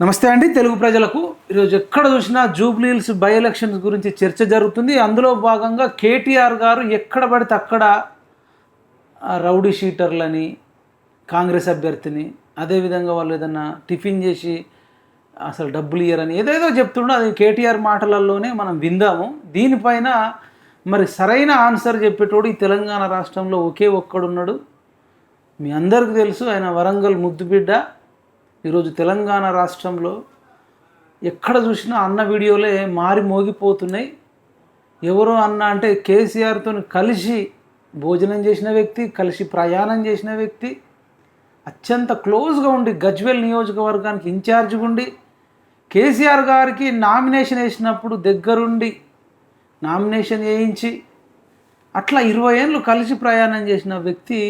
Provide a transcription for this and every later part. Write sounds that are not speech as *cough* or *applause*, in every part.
నమస్తే అండి తెలుగు ప్రజలకు. ఈరోజు ఎక్కడ చూసినా జూబ్లీహిల్స్ బై ఎలక్షన్స్ గురించి చర్చ జరుగుతుంది. అందులో భాగంగా కేటీఆర్ గారు ఎక్కడ పడితే అక్కడ రౌడీ షీటర్లని కాంగ్రెస్ అభ్యర్థిని అదేవిధంగా వాళ్ళు ఏదన్నా టిఫిన్ చేసి అసలు డబ్బులు ఇయ్యరని ఏదేదో చెప్తుండో. అది కేటీఆర్ మాటలలోనే మనం విందాము. దీనిపైన మరి సరైన ఆన్సర్ చెప్పేటోడు ఈ తెలంగాణ రాష్ట్రంలో ఒకే ఒక్కడున్నాడు. మీ అందరికీ తెలుసు ఆయన వరంగల్ ముద్దుబిడ్డ. ఈరోజు తెలంగాణ రాష్ట్రంలో ఎక్కడ చూసినా అన్న వీడియోలే మారి మోగిపోతున్నాయి. ఎవరో అన్న అంటే కేసీఆర్తో కలిసి భోజనం చేసిన వ్యక్తి కలిసి ప్రయాణం చేసిన వ్యక్తి అత్యంత క్లోజ్గా ఉండి గజ్వెల్ నియోజకవర్గానికి ఇన్ఛార్జ్గా ఉండి కేసీఆర్ గారికి నామినేషన్ వేసినప్పుడు దగ్గరుండి నామినేషన్ వేయించి అట్లా ఇరవై ఏళ్ళు కలిసి ప్రయాణం చేసిన వ్యక్తి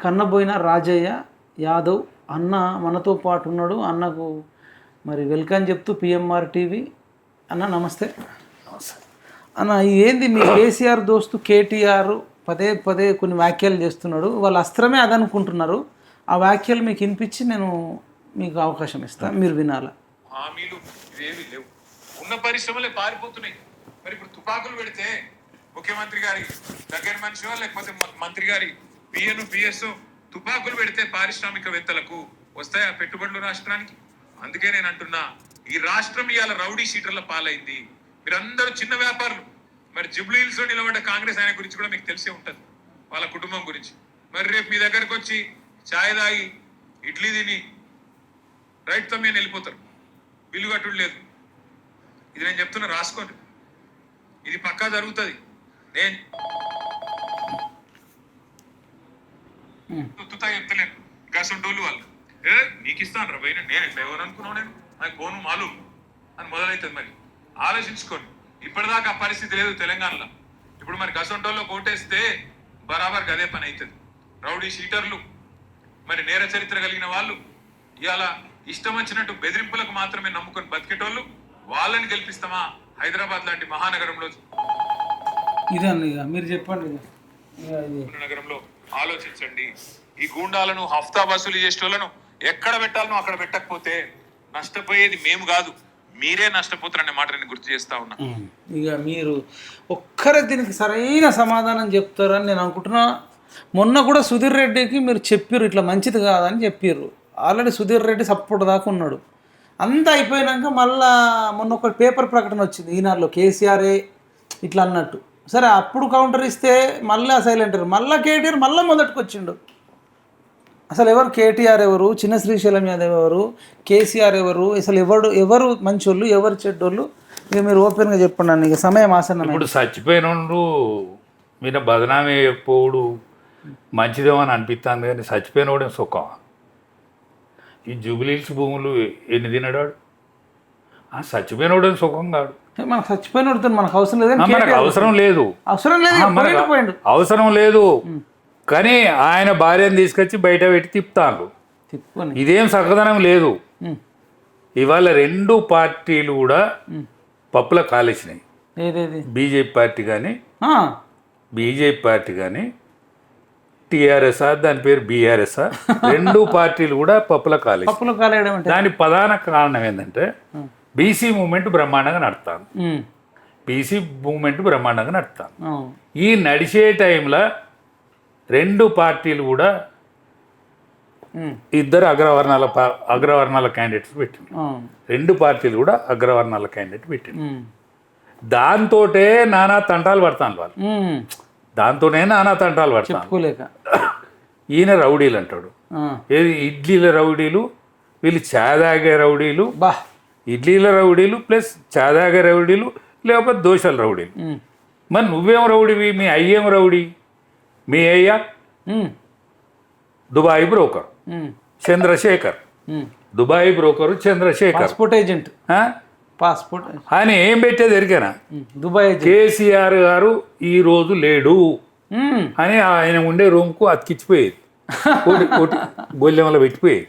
కన్నబోయిన రాజయ్య యాదవ్ అన్న మనతో పాటు ఉన్నాడు. అన్నకు మరి వెల్కమ్ చెప్తూ పిఎంఆర్ టీవీ. అన్న నమస్తే. అన్న ఏంది మీ కేసీఆర్ దోస్తు కేటీఆర్ పదే పదే కొన్ని వ్యాఖ్యలు చేస్తున్నాడు. వాళ్ళ అస్త్రమే అదనుకుంటున్నారు. ఆ వ్యాఖ్యలు మీకు వినిపించి నేను మీకు అవకాశం ఇస్తాను మీరు వినాలా? హామీలు ఇవేవి లేవు. ఉన్న పరిశ్రమలే పారిపోతున్నాయి. మరి ఇప్పుడు తుపాకులు పెడితే ముఖ్యమంత్రి గారి దగ్గర మనిషి లేకపోతే మంత్రి గారి పిఎన్ పిఎస్ తుపాకులు పెడితే పారిశ్రామికవేత్తలకు వస్తాయా పెట్టుబడులు రాష్ట్రానికి? అందుకే నేను అంటున్నా ఈ రాష్ట్రం ఇవాళ రౌడీ షీటర్ల పాలైంది. మీరందరూ చిన్న వ్యాపారులు. మరి జుబ్లీహిల్స్లో నిలబడ్డ కాంగ్రెస్ ఆయన గురించి కూడా మీకు తెలిసే ఉంటుంది వాళ్ళ కుటుంబం గురించి. మరి రేపు మీ దగ్గరకు వచ్చి ఛాయ్ తాగి ఇడ్లీ తిని రైట్తో మేము వెళ్ళిపోతారు. బిల్లు కట్టుడు లేదు. ఇది నేను చెప్తున్నా రాసుకోండి. ఇది పక్కా జరుగుతుంది. నేను తుత్తా చెప్తలేను గసంటోళ్ళు వాళ్ళు. ఏ నీకు ఇస్తాను రా పోయిన నేను ఎట్లా ఎవరు అనుకున్నావు నేను? నాకు కోను మాలు. అని మొదలవుతుంది మరి. ఆలోచించుకోండి. ఇప్పటిదాకా ఆ పరిస్థితి లేదు తెలంగాణలో. ఇప్పుడు మరి గసంటోల్లో కోటేస్తే బరాబర్ గదే పని అవుతుంది రౌడీ షీటర్లు మరి నేర చరిత్ర కలిగిన వాళ్ళు ఇవాళ ఇష్టం వచ్చినట్టు బెదిరింపులకు మాత్రమే నమ్ముకొని బతికేటోళ్ళు వాళ్ళని గెలిపిస్తామా హైదరాబాద్ లాంటి మహానగరంలో? ఇదే మీరు చెప్పండి నగరంలో ఆలోచించండి. ఈ గూండాలను హఫ్తా వసూలు చేసేటోళ్ళను ఎక్కడ పెట్టాలనో అక్కడ పెట్టకపోతే నష్టపోయేది మేము కాదు. మీరే నష్టపోతారనే మాట నేను గుర్తు చేస్తా ఉన్నా. ఇక మీరు ఒక్కరే దీనికి సరైన సమాధానం చెప్తారని నేను అనుకుంటున్నా. మొన్న కూడా సుధీర్ రెడ్డికి మీరు చెప్పారు ఇట్లా మంచిది కాదని చెప్పారు ఆల్రెడీ సుధీర్ రెడ్డి సపోర్ట్ దాకా ఉన్నాడు. అంతా అయిపోయినాక మళ్ళా మొన్న ఒక పేపర్ ప్రకటన వచ్చింది ఈనాడులో కేసీఆరే ఇట్లా అన్నట్టు. సరే అప్పుడు కౌంటర్ ఇస్తే మళ్ళీ సైలెంట్ మళ్ళీ కేటీఆర్ మళ్ళీ మొదటికి వచ్చిండు అసలు ఎవరు కేటీఆర్ ఎవరు? చిన్న శ్రీశైలం యాదవ్ ఎవరు? కేసీఆర్ ఎవరు? అసలు ఎవరు ఎవరు మంచోళ్ళు ఎవరు చెడ్డోళ్ళు? ఇక మీరు ఓపెన్గా చెప్పండి అన్న ఇక సమయం ఆసన్నమే. ఇప్పుడు చచ్చిపోయినోడు మీద బదనామీ పోవుడు అని అనిపిస్తుంది కానీ చచ్చిపోయినోడే సుఖం. ఈ జూబిలీస్ భూములు ఎన్ని తినడాడు? ఆ చచ్చిపోయినోడే సుఖం కాడు మనకు చచ్చిపోయిన వాడితో మనకు అవసరం లేదు. అవసరం లేదు అవసరం లేదు అవసరం లేదు. కానీ ఆయన భార్యను తీసుకొచ్చి బయట పెట్టి తిప్పుతాను ఇదేం సగదనం లేదు. ఇవాళ రెండు పార్టీలు కూడా పప్పుల కాలేసినాయి. బీజేపీ పార్టీ కానీ బీజేపీ పార్టీ కానీ టీఆర్ఎస్ఆ దాని పేరు బీఆర్ఎస్ఆ *laughs* రెండు పార్టీలు కూడా పప్పుల కాలేజ్ పప్పులో కాలేయడం అంటే? దాని ప్రధాన కారణం ఏంటంటే బీసీ మూమెంట్ బ్రహ్మాండంగా నడుస్తాను ఉమ్. బీసీ మూమెంట్ బ్రహ్మాండంగా నడుస్తాను అవును. ఈ నడిచే టైంలో రెండు పార్టీలు కూడా. ఇద్దరు అగ్రవర్ణాల అగ్రవర్ణాల క్యాండిడేట్స్ పెట్టింది. రెండు పార్టీలు కూడా అగ్రవర్ణాల క్యాండిడేట్ పెట్టింది. దాంతోటే నానా తంటాలు పడతాను వాళ్ళు. దాంతోనే నానా తంటాలు పడతాను ఈయన రౌడీలు అంటాడు. ఏది ఇడ్లీల రౌడీలు వీళ్ళు చాదాగే రౌడీలు బా ఇడ్లీల రౌడీలు ప్లస్ చాదాగే రౌడీలు లేకపోతే దోశల రౌడీలు. మరి నువ్వేం రౌడీవి మీ అయ్యేం రౌడీ మీ అయ్య. Dubai broker. Chandrashekar. Dubai broker Chandrashekar passport agent? Passport ఆయన ఏం పెట్టేది ఎరికేనా. దుబాయ్ కేసీఆర్ గారు ఈ రోజు లేడు. అని ఆయన ఉండే రూమ్కు అతికిచ్చిపోయేది *laughs* గొల్లెంలో పెట్టిపోయేది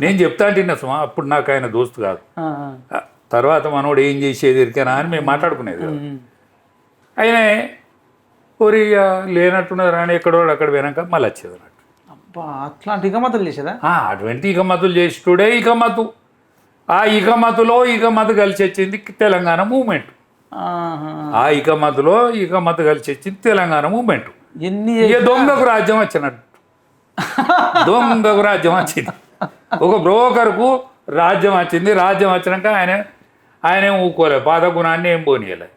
నేను చెప్తా అంటే సుమా అప్పుడు నాకు ఆయన దోస్తు కాదు. తర్వాత మనోడు ఏం చేసేది ఎరికేనా అని మేము మాట్లాడుకునేది. ఆయన ఒరి ఇక లేనట్టున్నది రాని ఎక్కడో అక్కడ పోయినాక మళ్ళీ వచ్చేది అన్నట్టు అట్లాంటి గమ్మతులు చేసేదా? అటువంటి ఇక మతులు చేసేటోడే ఇక మతు. ఆ ఇకమతులో ఇకమతు కలిసి వచ్చింది తెలంగాణ మూమెంట్. ఆ ఇకమతులో ఇకమతు కలిసి వచ్చింది తెలంగాణ మూమెంట్. ఎన్ని దొంగకు రాజ్యం వచ్చినట్టు. *laughs* దొంగకు రాజ్యం వచ్చింది. ఒక బ్రోకర్కు రాజ్యం వచ్చింది. రాజ్యం వచ్చినాక ఆయన ఆయన ఏం ఊకోలే. పాత గుణాన్ని ఏం పోనీయలే.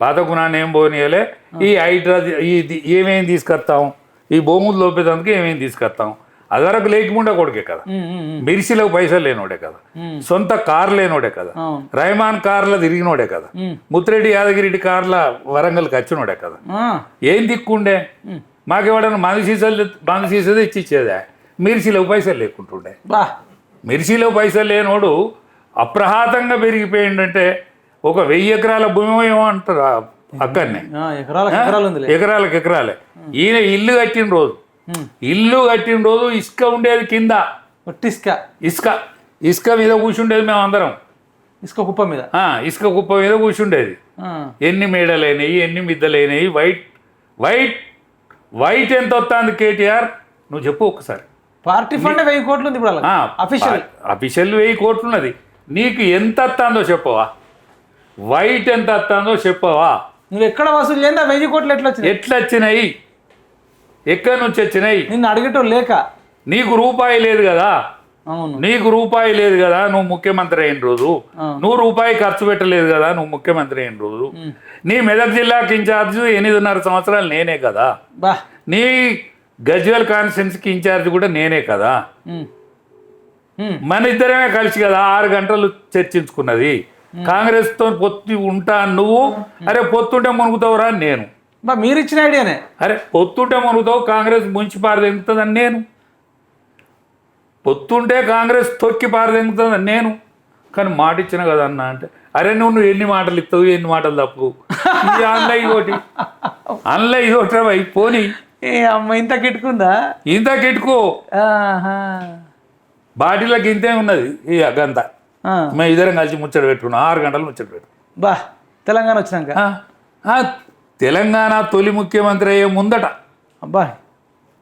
పాత గుణాన్ని ఏం పోనీయలే. ఈ హైడ్రా ఇది ఏమేం తీసుకొస్తాం? ఈ భూములు లోపేదానికి ఏమేం తీసుకొస్తాం? అదరకు లేకుండా కొడుకే కదా. మిర్చిలకు పైసలు లేనోడే కదా. సొంత కార్ లేనోడే కదా. రైమాన్ కార్ల తిరిగినోడే కదా. ముత్తిరెడ్డి యాదగిరెడ్డి కార్ల వరంగల్కి వచ్చినోడే కదా. ఏం దిక్కుండే? మాకెవడన్నా మంది సీసాలు మంది సీసా తెచ్చి ఇచ్చేదే మిర్చిలో పైసలు లేకుంటుండే. బా. మిర్చిలో పైసలు లేనోడు అప్రహాతంగా పెరిగిపోయిందంటే ఒక వెయ్యి ఎకరాల భూమి ఏమో అంటారు అక్కడనే ఎకరాలకు ఎకరాలు ఈయన ఇల్లు కట్టిన రోజు. ఇల్లు కట్టిన రోజు ఇసుక ఉండేది కింద. ఒట్టిస్క ఇసుక. ఇసుక. మీద కూర్చుండేది మేము అందరం ఇసుక కుప్ప మీద. ఇసుక కుప్ప మీద కూర్చుండేది. ఎన్ని మేడలైనవి ఎన్ని మిద్దలైనవి వైట్ వైట్ వైట్ ఎంత వస్తుంది కేటీఆర్? నువ్వు చెప్పు ఒకసారి పార్టీ ఫండ్ వెయ్యి కోట్లు ఉంది ఇప్పుడు అఫీషియల్ అఫీషియల్ వెయ్యి కోట్లు ఉన్నది. నీకు ఎంత వస్తుందో చెప్పవా? వైట్ ఎంత వస్తుందో చెప్పవా? నువ్వు ఎక్కడ వసూలు చేయండి ఆ వెయ్యి కోట్లు ఎట్లా వచ్చినాయి ఎట్లా వచ్చినాయి ఎక్కడి నుంచి వచ్చినాయి? నిన్ను అడిగటం లేక. నీకు రూపాయి లేదు కదా. నీకు రూపాయి లేదు కదా నువ్వు ముఖ్యమంత్రి అయిన రోజు. నువ్వు రూపాయి ఖర్చు పెట్టలేదు కదా నువ్వు ముఖ్యమంత్రి అయిన రోజు. నీ మెదక్ జిల్లాకి ఇన్ఛార్జ్ ఎనిమిదిన్నర సంవత్సరాలు నేనే కదా. బా. నీ గజ్వేల్ కాన్స్టిట్యున్సీకి ఇన్ఛార్జ్ కూడా నేనే కదా. మన ఇద్దరమే కలిసి కదా ఆరు గంటలు చర్చించుకున్నది. కాంగ్రెస్తో పొత్తు ఉంటా నువ్వు? అరే పొత్తుంటే మునుగుతావురా అని నేను. మీరు ఇచ్చిన ఐడియానే. అరే పొత్తుంటే మునుగుతావు? కాంగ్రెస్ ముంచి పారదెంగుతుందని నేను. పొత్తుంటే కాంగ్రెస్ తొక్కి పారదెంగుతుందని నేను. కానీ మాట ఇచ్చిన కదా అన్న అంటే అరే నువ్వు నువ్వు ఎన్ని మాటలు ఇస్తావు ఎన్ని మాటలు తప్పు ఇది అందులో ఇదోటి రా భయ్, పోనీ. ఏ అమ్మ ఇంత కిట్టుకుందా ఇంత కెట్టుకో. బాటిలోకి ఇంతే ఉన్నది ఈ గంత ఆ. మేము ఇద్దరం కలిసి ముచ్చట పెట్టుకున్నాం ఆరు గంటలు ముచ్చట పెట్టు బా తెలంగాణ వచ్చినాక? తెలంగాణ తొలి ముఖ్యమంత్రి అయ్యే ముందట. అబ్బా.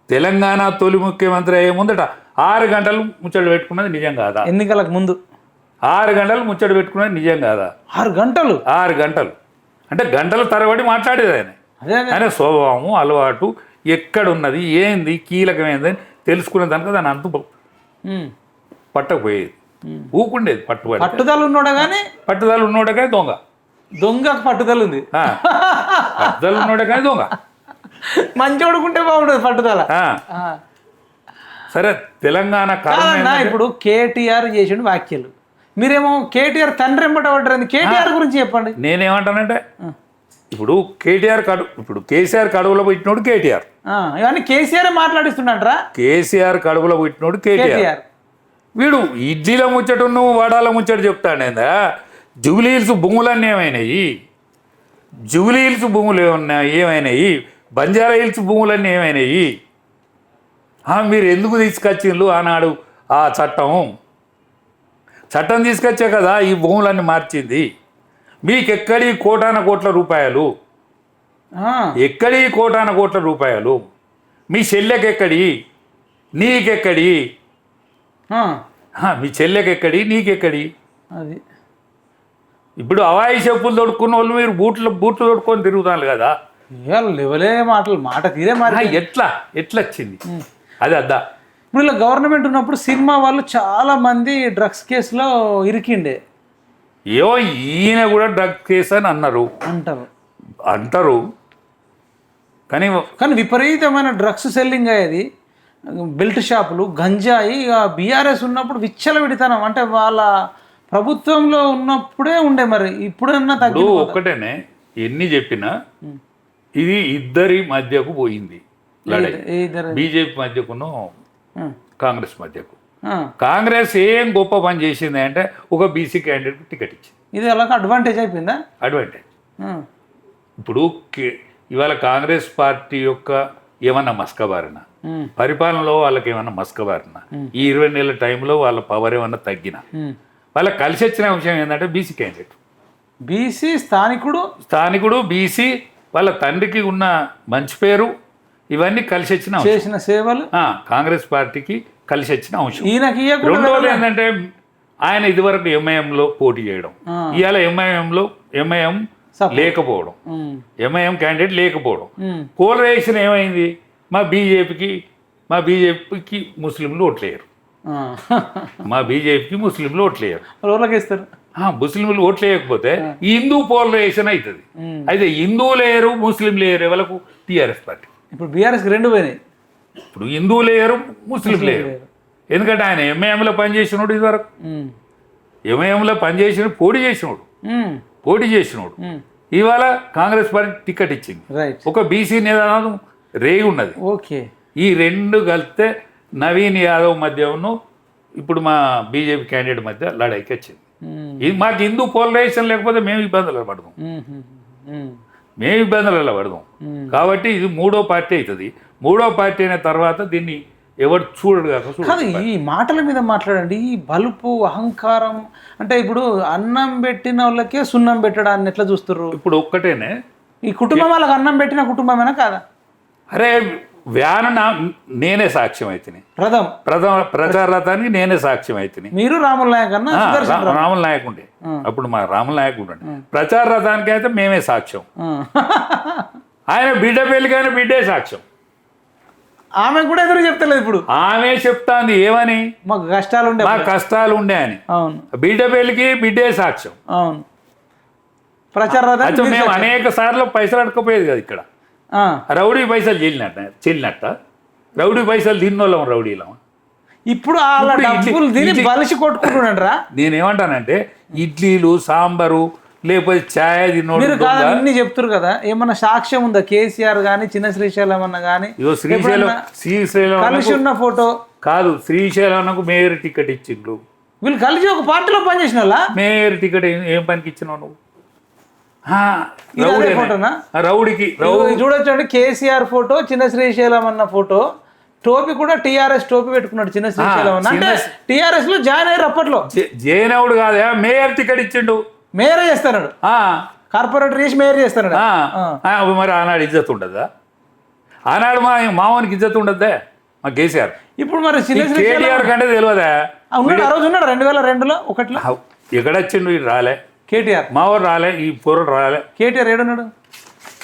తెలంగాణ తొలి ముఖ్యమంత్రి అయ్యే ముందట ఆరు గంటలు ముచ్చట పెట్టుకున్నది నిజం కాదా? ఎన్నికలకు ముందు? ఆరు గంటలు ముచ్చట పెట్టుకున్నది నిజం కాదా? ఆరు గంటలు? ఆరు గంటలు. అంటే గంటల తరబడి మాట్లాడేది ఆయన. ఆయన స్వభావము అలవాటు ఎక్కడున్నది ఏంది కీలకమైంది అని తెలుసుకునే దానికి దాని అంతు. పట్టకపోయేది. ఊకుండేది పట్టుబడి పట్టుదల ఉన్నాడు కానీ పట్టుదల ఉన్నోడకే దొంగ. దొంగకు పట్టుదల ఉంది. పట్టుదల ఉన్నోడకే దొంగ. మంచి ఉడుకుంటే బాగుంటుంది పట్టుదల. సరే తెలంగాణ కాదన్నా ఇప్పుడు కేటీఆర్ చేసిండు వ్యాఖ్యలు. మీరేమో కేటీఆర్ తండ్రి ఎంబట పడ్డారు కేటీఆర్ గురించి చెప్పండి. నేనేమంటానంటే ఇప్పుడు కేటీఆర్ కడు ఇప్పుడు కేసీఆర్ కడుపులో పుట్టినోడు కేటీఆర్. ఇవన్నీ కేసీఆర్ మాట్లాడిస్తున్నట్రా కేసీఆర్ కడుపులో పుట్టినోడు కేటీఆర్. వీడు ఇడ్లీల ముచ్చట నువ్వు వడాల ముచ్చట చెప్తాడేందా? జూబ్లీ హిల్స్ భూములన్నీ ఏమైనాయి? జూబ్లీ హిల్స్ భూములు ఏమన్నా ఏమైనాయి? బంజారా హిల్స్ భూములన్నీ ఏమైనాయి? ఆ, మీరు ఎందుకు తీసుకొచ్చిండ్రు ఆనాడు ఆ చట్టం? చట్టం తీసుకొచ్చే కదా ఈ భూములన్నీ మార్చింది. మీకెక్కడి కోటాన కోట్ల రూపాయలు? ఎక్కడి కోటాన కోట్ల రూపాయలు? మీ చెల్లెకెక్కడి? నీకెక్కడి? మీ చెల్లెకెక్కడి? నీకెక్కడి? అది. ఇప్పుడు అవాయి చెప్పులు తొడుక్కున్న వాళ్ళు మీరు బూట్లు బూట్లు తొడుక్కొని తిరుగుతాను కదా? లెవలే మాటలు మాట తీరే మాట ఎట్లా? ఎట్లా వచ్చింది అది అద్దా. ఇప్పుడు ఇలా గవర్నమెంట్ ఉన్నప్పుడు సినిమా వాళ్ళు చాలా మంది డ్రగ్స్ కేసులో ఇరికిండే. ఏవో ఈయన కూడా డ్రగ్ కేసు అని అన్నారు. అంటారు. అంటారు. కానీ కానీ విపరీతమైన డ్రగ్స్ సెల్లింగ్ అయ్యేది. బెల్ట్ షాపులు గంజాయి బీఆర్ఎస్ ఉన్నప్పుడు విచ్చల విడితనం. అంటే వాళ్ళ ప్రభుత్వంలో ఉన్నప్పుడే ఉండే మరి. ఇప్పుడన్నా తగ్గి ఒక్కటేనే ఎన్ని చెప్పినా ఇది ఇద్దరి మధ్యకు పోయింది బీజేపీ మధ్యకును కాంగ్రెస్ మధ్యకు. కాంగ్రెస్ ఏం గొప్ప పని చేసింది అంటే ఒక బీసీ క్యాండిడేట్ టికెట్ ఇచ్చింది. ఇది అలాగ అడ్వాంటేజ్ అయిపోయిందా? అడ్వాంటేజ్ ఇప్పుడు ఇవాళ కాంగ్రెస్ పార్టీ యొక్క ఏమన్నా మస్కబారిన? పరిపాలనలో వాళ్ళకి ఏమన్నా మస్కబారిన? ఈ ఇరవై నెలల టైంలో వాళ్ళ పవర్ ఏమన్నా తగ్గిన. వాళ్ళకి కలిసి వచ్చిన విషయం ఏంటంటే బీసీ క్యాండిడేట్ బీసీ స్థానికుడు? స్థానికుడు బీసీ వాళ్ళ తండ్రికి ఉన్న మంచి పేరు ఇవన్నీ కలిసి వచ్చిన అంశం. చేసిన సేవలు? కాంగ్రెస్ పార్టీకి కలిసి వచ్చిన అంశం. రెండోది ఏంటంటే ఆయన ఇదివరకు ఎంఐఎంలో పోటీ చేయడం. ఇవాళ ఎంఐఎంలో ఎంఐఎం. లేకపోవడం. ఎంఐఎం క్యాండిడేట్ లేకపోవడం. పోలరైజేషన్ ఏమైంది? మా బీజేపీకి మా బీజేపీకి ముస్లింలు ఓట్లేయరు. మా బీజేపీకి ముస్లింలు ఓట్లేయరు. ఇస్తారు ముస్లింలు ఓట్లేయకపోతే హిందూ పోలరైజేషన్ అవుతుంది. అయితే హిందూ లేయరు ముస్లిం లేయరు ఎవరికి టీఆర్ఎస్ పార్టీ. ఇప్పుడు బీఆర్ఎస్కి రెండు పోయినాయి. ఇప్పుడు హిందూ లేయరు ముస్లిం లేయరు. ఎందుకంటే ఆయన ఎంఐఎంలో పనిచేసినోడు ఇదివరకు. ఎంఐఎంలో పనిచేసిన పోటీ చేసినోడు. పోటీ చేసినోడు. ఇవాళ కాంగ్రెస్ పార్టీ టికెట్ ఇచ్చింది. ఒక బీసీ నిదానం రేగి ఉన్నది. ఓకే. ఈ రెండు కలిస్తే నవీన్ యాదవ్ మధ్యను ఇప్పుడు మా బీజేపీ క్యాండిడేట్ మధ్య లడాయికి వచ్చింది. ఇది మాకు హిందూ పోలరైజేషన్ లేకపోతే మేము ఇబ్బందులు పడదాం మేము ఇబ్బందులలో పడదాం. కాబట్టి ఇది మూడో పార్టీ అవుతుంది. మూడో పార్టీ అయిన తర్వాత దీన్ని ఎవరు చూడడు. కాదు ఈ మాటల మీద మాట్లాడండి ఈ బలుపు అహంకారం అంటే ఇప్పుడు అన్నం పెట్టిన వాళ్ళకే సున్నం పెట్టడాన్ని ఎట్లా చూస్తుర్రు? ఇప్పుడు ఒక్కటేనే. ఈ కుటుంబం వాళ్ళకి అన్నం పెట్టిన కుటుంబమేనా కాదా? అరే వ్యాన నేనే సాక్ష్యం అయితేనే. రథం. ప్రథమ ప్రచార రథానికి నేనే సాక్ష్యం అయితేనే. మీరు రాముల నాయక్ అన్న. రాముల నాయక్ ఉండే. అప్పుడు మా రాముల నాయక్ ఉండే. ప్రచార రథానికి అయితే మేమే సాక్ష్యం. ఆయన బిడ్డ పెళ్ళికైనా బిడ్డే సాక్ష్యం. ఆమె కూడా ఎదురు చెప్తలేదు ఇప్పుడు. ఆమె చెప్తాంది ఏమని? మాకు కష్టాలు ఉండే మా కష్టాలు ఉండే అని. అవును. బిడ్డ పెళ్ళికి బిడ్డే సాక్ష్యం. అవును. ప్రచార మేము. అనేక సార్లు పైసలు అడకపోయేది కదా ఇక్కడ. ఆ. రౌడీ పైసలు చెల్లినట్ట చెల్లినట్ట. రౌడీ పైసలు తిన్నోళ్ళం రౌడీలం. ఇప్పుడు డబ్బులు తిని బలిసి కొట్టుకుంటున్నారా నేనేమంటానంటే ఇడ్లీలు సాంబారు లేకపోతే ఛాయ్ తిన్నోడు. అన్ని చెప్తున్నారు కదా. ఏమన్నా సాక్ష్యం ఉందా? కేసీఆర్ గానీ చిన్న శ్రీశైలం అన్న గానీ? ఇగో శ్రీశైలం శ్రీశైలం కలిసి ఉన్న ఫోటో? కాదు శ్రీశైలంకు మేయర్ టికెట్ ఇచ్చిండ్రు. వీళ్ళు కలిసి ఒక పార్టీలో పనిచేసిన వాళ్ళ మేయర్ టికెట్ ఏం- పనికి ఇచ్చినావు నువ్వు? రౌడీకి చూడొచ్చు అండి కేసీఆర్ ఫోటో చిన్న శ్రీశైలం అన్న ఫోటో. టోపీ కూడా టీఆర్ఎస్ టోపీ పెట్టుకున్నాడు చిన్న శ్రీశైలం అన్న. అంటే టీఆర్ఎస్లో జాయిన్ అయ్యారు అప్పట్లో. జే- జేనవుడు కాదా మేయర్ టికెట్ ఇచ్చిండు. మేయర్ చేస్తాడు. ఆ, కార్పొరేటర్ చేసి మేయర్ చేస్తాడు. మరి ఆనాడు ఇజ్జత్ ఉండదా? ఆనాడు మా మామూనికి ఇజ్జత్ ఉండద్దే? మా కేసీఆర్. ఇప్పుడు మరి శ్రీశైలం కేటీఆర్ కంటే తెలియదా? ఆ, ఉన్నాడు ఆ రోజు ఉన్నాడు రెండు వేల రెండులో ఒకటిలో. ఎక్కడొచ్చిండు? వీడు రాలే. కేటీఆర్. మా రాలే ఈ పూర్వం రాలే. కేటీఆర్ ఏడున్నాడు?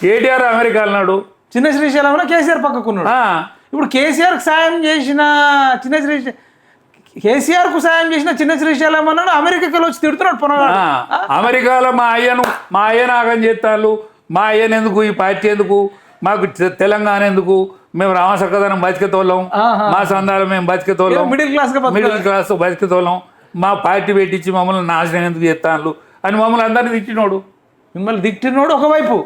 కేటీఆర్ అమెరికా అన్నాడు చిన్న శ్రీశైలంలో కేసీఆర్ పక్కకున్నాడు. ఇప్పుడు కేసీఆర్ సాయం చేసిన చిన్న శ్రీ కేసీఆర్కు సాయం చేసిన చిన్న శ్రీశైలం అన్నాడు అమెరికాకి వచ్చి తిడుతున్నాడు పొనగాడు. అమెరికాలో మా అయ్యను మా అయ్యను ఆగం చేస్తాళ్ళు మా అయ్యను ఎందుకు ఈ పార్టీ ఎందుకు మాకు తెలంగాణ ఎందుకు మేము రామసక్కదనం బతికేతోళ్ళం. మా సందాలు మేము బతికేతోళ్ళం మిడిల్ క్లాస్. మిడిల్ క్లాస్ బతికేతోళ్ళం మా పార్టీ పెట్టించి మమ్మల్ని నాశనం ఎందుకు చేస్తాను అని మమ్మల్ని అందరినీ తిట్టినోడు. మిమ్మల్ని దిట్టినోడు ఒకవైపు.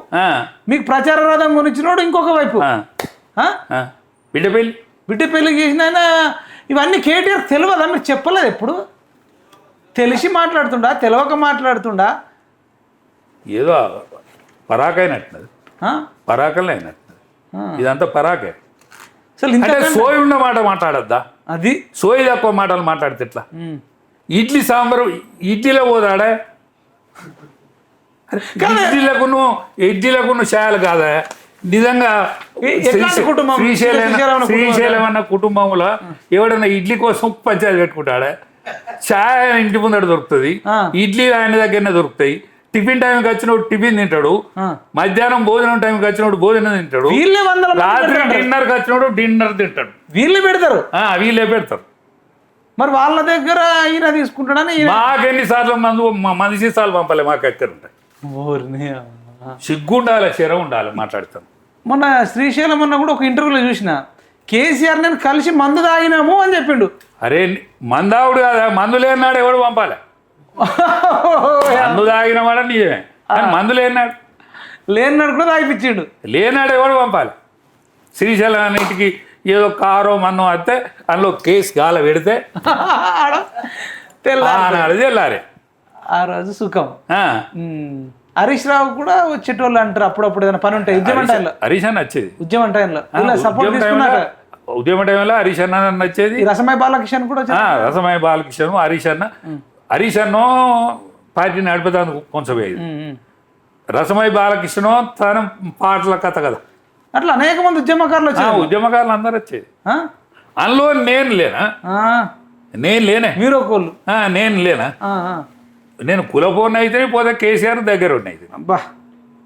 మీకు ప్రచార రథం గురించినోడు ఇంకొక వైపు. బిడ్డ పెళ్ళి. బిడ్డ పెళ్ళి చేసిన ఇవన్నీ కేటీఆర్ తెలియదా మీరు చెప్పలేదు ఎప్పుడు? తెలిసి మాట్లాడుతుండా? తెలియక మాట్లాడుతుండా? ఏదో పరాకైనట్టున్నది? పరాకలే అయినట్టున్నది ఇదంతా పరాకే. అసలు ఇంత అంటే సోయి ఉన్న మాట మాట్లాడద్దా? అది. సోయి తక్కువ మాటలు మాట్లాడితే ఉమ్. ఇడ్లీ సాంబారు ఇడ్లీలో పోదాడే ఇడ్లీలకు ఇడ్లీలకు ఛాయలు కాదా? నిజంగా? శ్రీశైలం శ్రీశైలం అన్న కుటుంబంలో ఎవడన్నా ఇడ్లీ కోసం పంచాయతీ పెట్టుకుంటాడా? ఛాయ్ ఆయన ఇంటి ముందర దొరుకుతుంది. ఇడ్లీ ఆయన దగ్గరనే దొరుకుతాయి. టిఫిన్ టైంకి వచ్చినప్పుడు టిఫిన్ తింటాడు. మధ్యాహ్నం భోజనం టైంకి వచ్చినప్పుడు భోజనం తింటాడు. రాత్రి. డిన్నర్కి వచ్చినప్పుడు డిన్నర్ తింటాడు. వీళ్ళే పెడతారు? ఆ, వీళ్ళే పెడతారు. మరి వాళ్ళ దగ్గర ఈయన తీసుకుంటాడని ఈయన- మాకెన్నిసార్లు మందు మ- మంది సీసాలు పంపలే మాకు ఎక్కడ ఉంటాయి. సిగ్గు ఉండాలి శరం ఉండాలి మాట్లాడతాం. మొన్న శ్రీశైలం అన్న కూడా ఒక ఇంటర్వ్యూలో చూసిన కేసీఆర్ నేను కలిసి మందు తాగినాము అని చెప్పిండు. అరే మందావుడు కాదా? మందు లేనాడు ఎవడు పంపాలి? మందు తాగిన వాడు నిజమే కానీ మందు లేనాడు. లేనినాడు కూడా తాగిపించిండు లేనాడు ఎవడు పంపాలి? శ్రీశైలం అన్నిటికి ఏదో కారో మన్నో వస్తే అందులో కేసు గాల పెడితే *laughs* ఆడ తెల్ల ఆనాడు తెల్లారే. ఆ రోజు సుఖం. హరీష్ రావు కూడా వచ్చేటోళ్ళు అంటారు అప్పుడప్పుడు ఏదైనా పని ఉంటాయి ఉద్యమం టైంలో. హరీష్ అన్న వచ్చేది. ఉద్యమం టైంలో. ఇలా సపోర్ట్ తీసుకున్నాక ఉద్యమ టైంలో హరీష్ అన్న వచ్చేది. ఈ రసమయ బాలకిషన్ కూడా రసమయ బాలకృష్ణ హరీష్ అన్న. హరీష్ అన్నో పార్టీ నడిపేదానికి కొంచెపోయేది ఉమ్, ఉమ్. రసమయ బాలకృష్ణ తన పాటల కథ కదా. అట్లా అనేక మంది ఉద్యమకారులు వచ్చారు. ఉద్యమకారులు అందరూ వచ్చేది? అందులో నేను లేనా. నేను లేనే. మీరు ఒకళ్ళు ఆ, నేను లేనా. నేను కులపోన్న అయితే పోతే కేసీఆర్ దగ్గర ఉన్నాయి అబ్బా.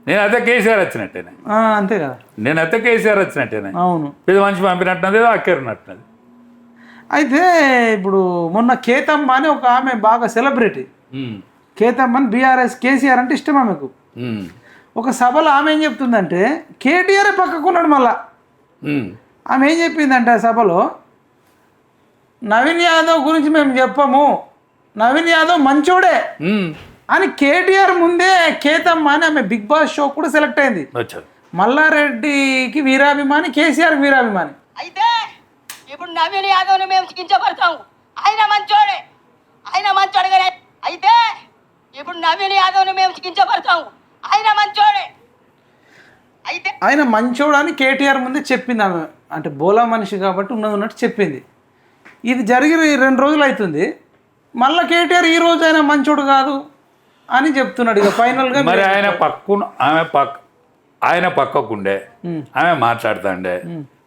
నేను అత్తే కేసీఆర్ వచ్చినట్టేనే. అంతే కదా. నేను అత్తే కేసీఆర్ వచ్చినట్టేనే. అవును. పెద్ద మనిషి పంపినట్టున్నది అక్కరున్నట్టున్నది అయితే ఇప్పుడు మొన్న కేతమ్మ అని ఒక ఆమె బాగా సెలబ్రిటీ. కేతమ్మ అని బీఆర్ఎస్ కేసీఆర్ అంటే ఇష్టం ఆమెకు ఒక సభలో ఆమె ఏం చెప్తుందంటే కేటీఆర్ పక్కకున్నాడు మళ్ళా. ఆమె ఏం చెప్పిందంటే ఆ సభలో నవీన్ యాదవ్ గురించి మేము చెప్పము. నవీన్ యాదవ్ మంచోడే. అని కేటీఆర్ ముందే కేతమ్మ అని ఆమె బిగ్ బాస్ షో కూడా సెలెక్ట్ అయింది. మల్లారెడ్డికి వీరాభిమాని కేసీఆర్కి వీరాభిమాని. అయితే ఇప్పుడు నవీన్ యాదవ్ని మేము కించపడతాము ఆయన మంచోడే. ఆయన మంచోడు కానీ అయితే ఇప్పుడు నవీన్ యాదవ్ని మేము కించపడతాము ఆయన మంచోడే. అయితే ఆయన మంచోడు అని కేటీఆర్ ముందే చెప్పింది ఆమె. అంటే బోలా మనిషి కాబట్టి ఉన్నది ఉన్నట్టు చెప్పింది. ఇది జరిగి రెండు రోజులు అవుతుంది. మళ్ళీ కేటీఆర్ ఈ రోజు ఆయన మంచోడు కాదు అని చెప్తున్నాడు ఇక ఫైనల్గా మరి ఆయన పక్కన ఆమె పక్క ఆయన పక్కకుండే ఆమె మాట్లాడుతాండే.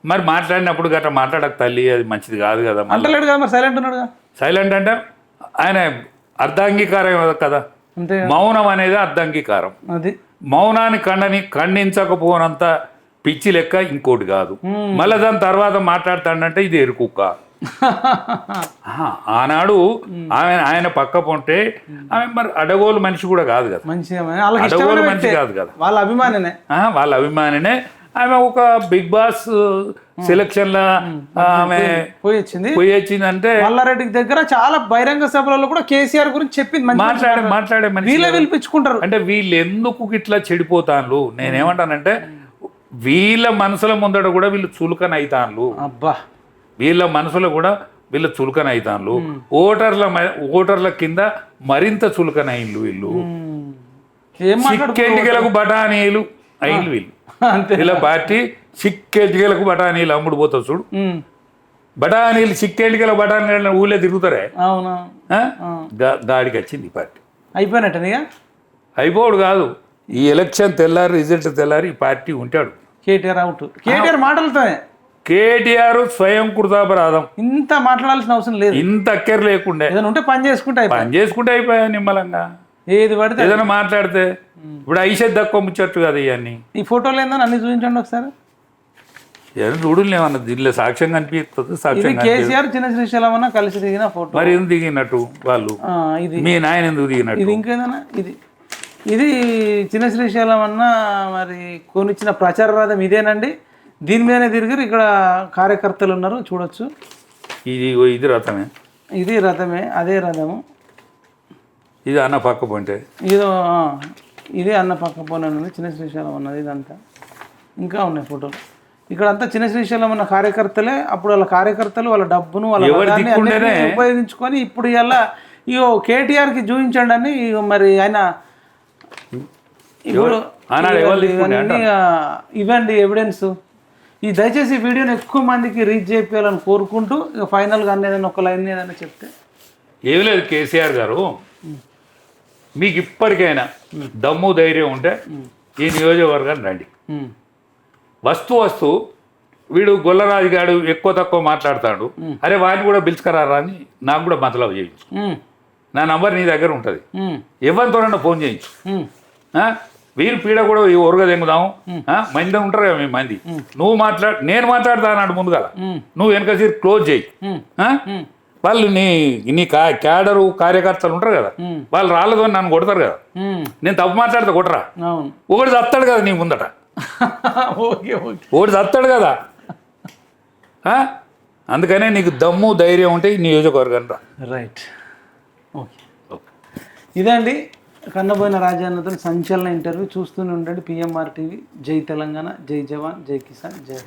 మరి మాట్లాడినప్పుడు గట్రా మాట్లాడక తల్లి అది మంచిది కాదు కదా అంటలేడు కదా మరి సైలెంట్ ఉన్నాడుగా సైలెంట్ అంటే ఆయన అర్ధాంగీకారం కదా మౌనం అనేది అర్ధాంగీకారం. అది. మౌనాన్ని ఖండని ఖండించకపోనంత పిచ్చి లెక్క ఇంకోటి కాదు. మళ్ళీ దాని తర్వాత మాట్లాడతాడంటే ఇది ఎరుకుక్క. ఆనాడు ఆమె ఆయన పక్క పొంటే ఆమె మరి అడగోలు మనిషి కూడా కాదు కదా. వాళ్ళకి అడగోలు మంచి వ్యక్తే. కాదు కదా. వాళ్ళ అభిమానినే. వాళ్ళ అభిమానినే. ఆమె ఒక బిగ్ బాస్ సెలక్షన్ లా ఆమె పోయి వచ్చింది. పోయి వచ్చిందంటే మల్లారెడ్డికి దగ్గర చాలా బహిరంగ సభలలో కూడా కేసీఆర్ గురించి చెప్పింది. మంచి మాట్లాడే మాట్లాడే మనిషి వీళ్ళే పిలిపించుకుంటారు. అంటే వీళ్ళు ఎందుకు ఇట్లా చెడిపోతాన్లు? నేనేమంటానంటే వీళ్ళ మనసుల ముందట కూడా వీళ్ళు చులకన అవుతాన్లు అబ్బా. వీళ్ళ మనసులో కూడా వీళ్ళ చులకన అవుతాన్లు ఓటర్ల ఓటర్ల కింద మరింత చులకన అయిండ్లు వీళ్ళు చిక్కెంటికలకు బఠానీలు? అయిండ్లు వీళ్ళు. వీళ్ళ పార్టీ చిక్కెంటికలకు బఠానీలు అమ్ముడు పోతావు చూడు. బఠానీలు చిక్కెంటికల బఠానీలు ఊళ్ళో తిరుగుతారే? అవునా? గాడికి వచ్చింది ఈ పార్టీ. అయిపోయినట్టనిగా అయిపోడు కాదు. ఈ ఎలక్షన్ తెల్లారి రిజల్ట్ తెల్లారి ఈ పార్టీ ఉంటాడు. కేటీఆర్ అవుట్. కేటీఆర్ మాటలతోనే. కేటీఆర్ స్వయం కృతాపరాధం. ఇంత మాట్లాడాల్సిన అవసరం లేదు. ఇంత అక్కర లేకుండే. ఏదైనా ఉంటే పని చేసుకుంటే పని చేసుకుంటే అయిపోయా నిమ్మలంగా. ఏది పడితే. ఏదైనా మాట్లాడితే. ఇప్పుడు ఐషత్ తక్కువ ముచ్చట్టు కదా ఇవన్నీ. ఈ ఫోటోలు ఏందని అన్ని చూపించండి ఒకసారి. ఏదైనా చూడలేమన్నా దీనిలో సాక్ష్యం కనిపిస్తుంది సాక్ష్యం కేసీఆర్ చిన్న శ్రీశైలం కలిసి దిగిన ఫోటో. మరి ఎందుకు దిగినట్టు వాళ్ళు? ఇది. మీ నాయన ఎందుకు దిగినట్టు? ఇది ఇంకేదన్నా? ఇది. ఇది చిన్న శ్రీశైలం అన్న మరి కొనిచ్చిన ప్రచార రథం ఇదేనండి. దీని మీదనే తిరిగి ఇక్కడ కార్యకర్తలు ఉన్నారు చూడొచ్చు. ఇది ఇది రథమే. ఇది రథమే అదే రథము. ఇది అన్న పక్క పోంటే ఇదో ఇదే అన్న పక్క పోనే ఉంది చిన్న శ్రీశైలం అన్నది ఇదంతా. ఇంకా ఉన్నాయి ఫోటోలు. ఇక్కడ అంతా చిన్న శ్రీశైలం ఉన్న కార్యకర్తలే అప్పుడు వాళ్ళ కార్యకర్తలు వాళ్ళ డబ్బును వాళ్ళ ఉపయోగించుకొని ఇప్పుడు ఇలా ఇగో కేటీఆర్కి చూపించండి అని మరి ఆయన ఇప్పుడు ఇవ్వండి ఎవిడెన్స్. ఈ దయచేసి వీడియోని ఎక్కువ మందికి రీచ్ చేయాలని కోరుకుంటూ ఇక ఫైనల్గా అన్న ఏదైనా ఒక లైన్ ఏదైనా చెప్తే. ఏమి లేదు కేసీఆర్ గారు. మీకు ఇప్పటికైనా దమ్ము ధైర్యం ఉంటే ఈ నియోజకవర్గాన్ని రండి. వస్తు వస్తు వీడు గొల్లరాజు గాడు ఎక్కువ తక్కువ మాట్లాడతాడు. అరే వాడిని కూడా పిలుచుకరారా అని నాకు కూడా మతలబు చేయించు. నా నంబర్ నీ దగ్గర ఉంటుంది. ఉమ్, ఎవరితోనన్నా ఫోన్ చేయించు? వీరు పీడ కూడా ఈ ఒరగ తెంగుదాం? మంది ఉంటారు కదా మీ మంది. నువ్వు మాట్లాడు నేను మాట్లాడతా అన్నాడు ముందుగా నువ్వు వెనక సీట్ క్లోజ్ చేయి? వాళ్ళు నీ నీ కా క్యాడరు కార్యకర్తలు ఉంటారు కదా. వాళ్ళు రాళ్ళతో నన్ను కొడతారు కదా. నేను తప్పు మాట్లాడితే కొట్టరా? ఒకటి చస్తాడు కదా నీ ముందట. ఒకటి చస్తాడు కదా? అందుకనే నీకు దమ్ము ధైర్యం ఉంటే నియోజకవర్గం రా. రైట్ ఓకే ఇదండి కన్నబోయిన రాజాన్నతో సంచలన ఇంటర్వ్యూ చూస్తూనే ఉండండి. పిఎంఆర్ టీవీ జై తెలంగాణ జై జవాన్ జై కిసాన్ జై